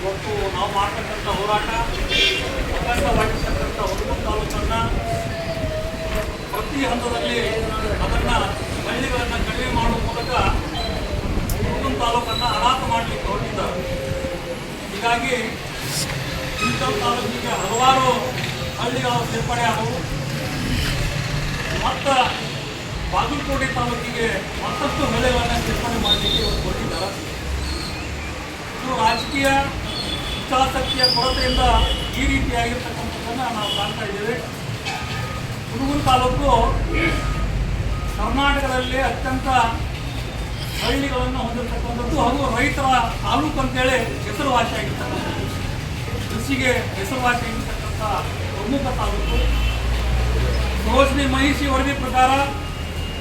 ಇವತ್ತು ನಾವು ಮಾಡ್ತಕ್ಕಂಥ ಹೋರಾಟ ಪ್ರಕಂಡ ಮಾಡಿರ್ತಕ್ಕಂಥ ಒಂದು ತಾಲೂಕನ್ನು ಪ್ರತಿ ಹಂತದಲ್ಲಿ ಅದನ್ನು ಹಳ್ಳಿಗಳನ್ನು ಕಡಿಮೆ ಮಾಡುವ ಮೂಲಕ ಹುಡುಗನ ತಾಲೂಕನ್ನು ಅನಾಥ ಮಾಡಲಿಕ್ಕೆ ಹೊರಟಿದ್ದಾರೆ. ಹೀಗಾಗಿ ಇಂಥವು ತಾಲೂಕಿಗೆ ಹಲವಾರು ಹಳ್ಳಿಗಳು ಸೇರ್ಪಡೆ ಆದವು. ಮತ್ತು ಬಾಗಲಕೋಟೆ ತಾಲೂಕಿಗೆ ಮತ್ತಷ್ಟು ಹಳ್ಳಿಗಳನ್ನು ಸೇರ್ಪಡೆ ಮಾಡಲಿಕ್ಕೆ ಇವತ್ತು ಕೊಟ್ಟಿದ್ದಾರೆ ಇದು ರಾಜಕೀಯ ಇಚ್ಛಾಸಕ್ತಿಯ ಕೊರತೆಯಿಂದ ಈ ರೀತಿಯಾಗಿರ್ತಕ್ಕಂಥದ್ದನ್ನು ನಾವು ಕಾಣ್ತಾ ಇದ್ದೇವೆ. ಹುಡುಗನ ತಾಲೂಕು ಕರ್ನಾಟಕದಲ್ಲಿ ಅತ್ಯಂತ ಹಳ್ಳಿಗಳನ್ನು ಹೊಂದಿರತಕ್ಕಂಥದ್ದು ಹಾಗೂ ರೈತರ ತಾಲೂಕು ಅಂತೇಳಿ ಹೆಸರುವಾಸಿಯಾಗಿರ್ತಕ್ಕಂಥದ್ದು ಕೃಷಿಗೆ ಹೆಸರುವಾಸಿಯಾಗಿರ್ತಕ್ಕಂಥ ಪ್ರಮುಖ ತಾಲೂಕು. ಸರೋಜಿನಿ ಮಹಿಷಿ ವರದಿ ಪ್ರಕಾರ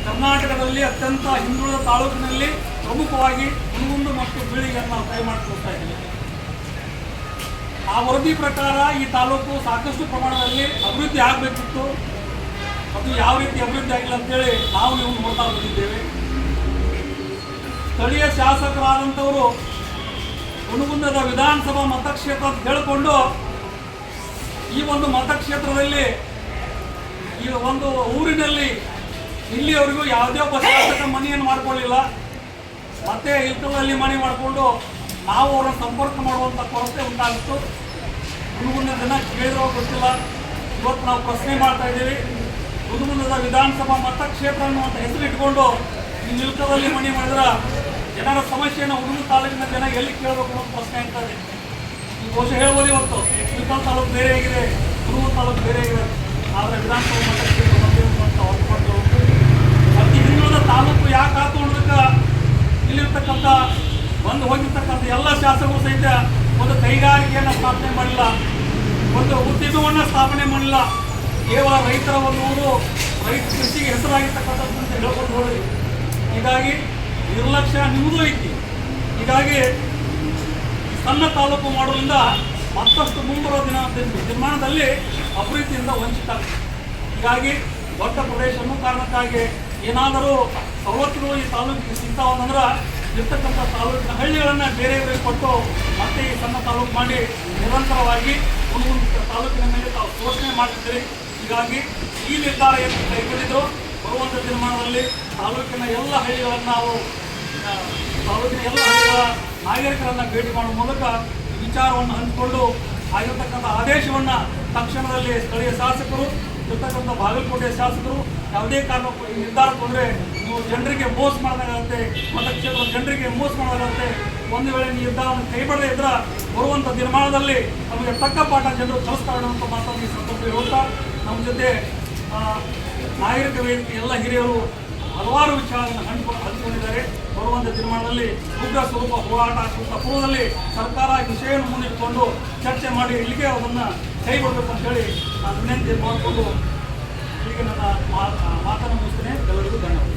ಕರ್ನಾಟಕದಲ್ಲಿ ಅತ್ಯಂತ ಹಿಂದುಳಿದ ತಾಲೂಕಿನಲ್ಲಿ ಪ್ರಮುಖವಾಗಿ ಹುಣಗುಂದು ಮತ್ತು ಬೀಳಿಗೆಯನ್ನು ಕೈ ಮಾಡಿಕೊಳ್ತಾ ಇದ್ದೀವಿ ಆ ವರದಿ ಪ್ರಕಾರ ಈ ತಾಲೂಕು ಸಾಕಷ್ಟು ಪ್ರಮಾಣದಲ್ಲಿ ಅಭಿವೃದ್ಧಿ ಆಗಬೇಕಿತ್ತು. ಅದು ಯಾವ ರೀತಿ ಅಭಿವೃದ್ಧಿ ಆಗಿಲ್ಲ ಅಂತೇಳಿ ನಾವು ನೀವು ನೋಡ್ತಾ ಬಂದಿದ್ದೇವೆ. ಸ್ಥಳೀಯ ಶಾಸಕರಾದಂಥವರು ಹುಣಗುಂದದ ವಿಧಾನಸಭಾ ಮತಕ್ಷೇತ್ರ ಅಂತ ಹೇಳಿಕೊಂಡು ಈ ಒಂದು ಮತಕ್ಷೇತ್ರದಲ್ಲಿ ಈ ಒಂದು ಊರಿನಲ್ಲಿ ಇಲ್ಲಿಯವರೆಗೂ ಯಾವುದೇ ಒಬ್ಬ ಶಾಸಕ ಮನೆಯನ್ನು ಮಾಡ್ಕೊಳ್ಳಿಲ್ಲ. ಮತ್ತೆ ಯುದ್ಧದಲ್ಲಿ ಮನೆ ಮಾಡಿಕೊಂಡು ನಾವು ಅವರನ್ನು ಸಂಪರ್ಕ ಮಾಡುವಂಥ ಕೊರತೆ ಉಂಟಾಗಿತ್ತು. ಮುಂದಿನ ದಿನ ಕೇಳಿರೋ ಗೊತ್ತಿಲ್ಲ. ಇವತ್ತು ನಾವು ಪ್ರಶ್ನೆ ಮಾಡ್ತಾ ಇದ್ದೀವಿ. ಹುಡುಗನದ ವಿಧಾನಸಭಾ ಮತಕ್ಷೇತ್ರ ಅನ್ನುವಂಥ ಹೆಸರು ಇಟ್ಕೊಂಡು ಈ ನಿಲ್ಕದಲ್ಲಿ ಮನೆ ಮಾಡಿದ್ರೆ ಜನರ ಸಮಸ್ಯೆಯನ್ನು ಹುಡುಗ ತಾಲೂಕಿನ ಜನ ಎಲ್ಲಿ ಕೇಳಬೇಕು ಅನ್ನೋ ಪ್ರಶ್ನೆ ಆಗ್ತದೆ ಈ ಬಹುಶಃ ಹೇಳ್ಬೋದು ಇವತ್ತು. ತಾಲೂಕು ಬೇರೆ ಆಗಿದೆ ಹುಡುಗ ತಾಲೂಕು ಬೇರೆ ಆಗಿದೆ. ಆದರೆ ವಿಧಾನಸಭಾ ಮತಕ್ಷೇತ್ರ ಒಂದೇ ಅಂತ ಶಾಸಕರು ಸಹಿತ ಒಂದು ಕೈಗಾರಿಕೆಯನ್ನು ಸ್ಥಾಪನೆ ಮಾಡಿಲ್ಲ, ಒಂದು ಉದ್ಯಮವನ್ನು ಸ್ಥಾಪನೆ ಮಾಡಿಲ್ಲ. ಕೇವಲ ರೈತರ ಒಂದು ರೈತ ಕೃಷಿಗೆ ಹೆಸರಾಗಿರ್ತಕ್ಕಂಥದ್ದು ಅಂತ ಹೇಳ್ಕೊಂಡು ನೋಡಿ ಹೀಗಾಗಿ ನಿರ್ಲಕ್ಷ್ಯ ನಿಮ್ಮದು ಐತಿ. ಹೀಗಾಗಿ ಸಣ್ಣ ತಾಲೂಕು ಮಾಡೋದ್ರಿಂದ ಮತ್ತಷ್ಟು ಮುಂಬರೋ ದಿನ ನಿರ್ಮಾಣದಲ್ಲಿ ಅಭಿವೃದ್ಧಿಯಿಂದ ವಂಚಿತ ಹೀಗಾಗಿ ದೊಡ್ಡ ಪ್ರದೇಶ ಕಾರಣಕ್ಕಾಗಿ ಏನಾದರೂ ಸವಲತ್ತುಗಳು ಈ ತಾಲೂಕಿಗೆ ಸಿಗ್ತಾವಂದ್ರೆ ಇರ್ತಕ್ಕಂಥ ತಾಲೂಕಿನ ಹಳ್ಳಿಗಳನ್ನು ಬೇರೆಯವರಿಗೆ ಕೊಟ್ಟು ಮತ್ತೆ ಈ ಸಣ್ಣ ತಾಲೂಕು ಮಾಡಿ ನಿರಂತರವಾಗಿ ಒಂದು ತಾಲೂಕಿನ ಮೇಲೆ ತಾವು ಶೋಷಣೆ ಮಾಡ್ತಿದ್ದೀರಿ. ಹೀಗಾಗಿ ಈ ನಿರ್ಧಾರ ಏನು ಕೈಗೊಂಡಿದ್ರು ಬರುವಂಥ ದಿನಮಾನದಲ್ಲಿ ತಾಲೂಕಿನ ಎಲ್ಲ ಹಳ್ಳಿಗಳನ್ನು ನಾವು ತಾಲೂಕಿನ ಎಲ್ಲ ಹಳ್ಳಿಗಳ ನಾಗರಿಕರನ್ನು ಭೇಟಿ ಮಾಡುವ ಮೂಲಕ ವಿಚಾರವನ್ನು ಹಂಚಿಕೊಂಡು ಆಗಿರ್ತಕ್ಕಂಥ ಆದೇಶವನ್ನು ತಕ್ಷಣದಲ್ಲಿ ಸ್ಥಳೀಯ ಶಾಸಕರು ಇರ್ತಕ್ಕಂಥ ಬಾಗಲಕೋಟೆ ಶಾಸಕರು ಯಾವುದೇ ಕಾರಣಕ್ಕೂ ನಿರ್ಧಾರ ತೊಂದರೆ ನೀವು ಜನರಿಗೆ ಮೋಸ ಮಾಡಿದಾಗತ್ತೆ ಮತಕ್ಷೇತ್ರದ ಜನರಿಗೆ ಮೋಸ ಮಾಡಿದಾಗತ್ತೆ ಒಂದು ವೇಳೆ ನಿರ್ಧಾರವನ್ನು ಕೈಬಿಡದೇ ಇದ್ರ ಬರುವಂಥ ದಿನಮಾನದಲ್ಲಿ ನಮಗೆ ತಕ್ಕ ಪಾಠ ಜನರು ಕಲಿಸ್ತಾರೆ ಅನ್ನುವಂಥ ಮಾತನ್ನು ಈ ಹೇಳ್ತಾ, ನಮ್ಮ ಜೊತೆ ನಾಗರಿಕ ವೇದಿಕೆ ಎಲ್ಲ ಹಿರಿಯರು ಹಲವಾರು ವಿಚಾರಗಳನ್ನು ಹಂಚಿಕೊಂಡು ಹಂಚಿಕೊಂಡಿದ್ದಾರೆ. ಬರುವಂಥ ದಿನಮಾನದಲ್ಲಿ ಉಗ್ರ ಸ್ವರೂಪ ಹೋರಾಟ ಪೂರ್ವದಲ್ಲಿ ಸರ್ಕಾರ ವಿಷಯವನ್ನು ಮುಂದಿಟ್ಟುಕೊಂಡು ಚರ್ಚೆ ಮಾಡಿ ಇಲ್ಲಿಗೆ ಅದನ್ನು ಕೈಗೊಳ್ಳಬೇಕು ಅಂತೇಳಿ ನಾನು ವಿನಂತಿ ಮಾಡಿಕೊಂಡು ಈಗ ನನ್ನ ಮಾತನ್ನು ಮುಗಿಸ್ತೇನೆ. ಎಲ್ಲರಿಗೂ ಧನ್ಯವಾದ.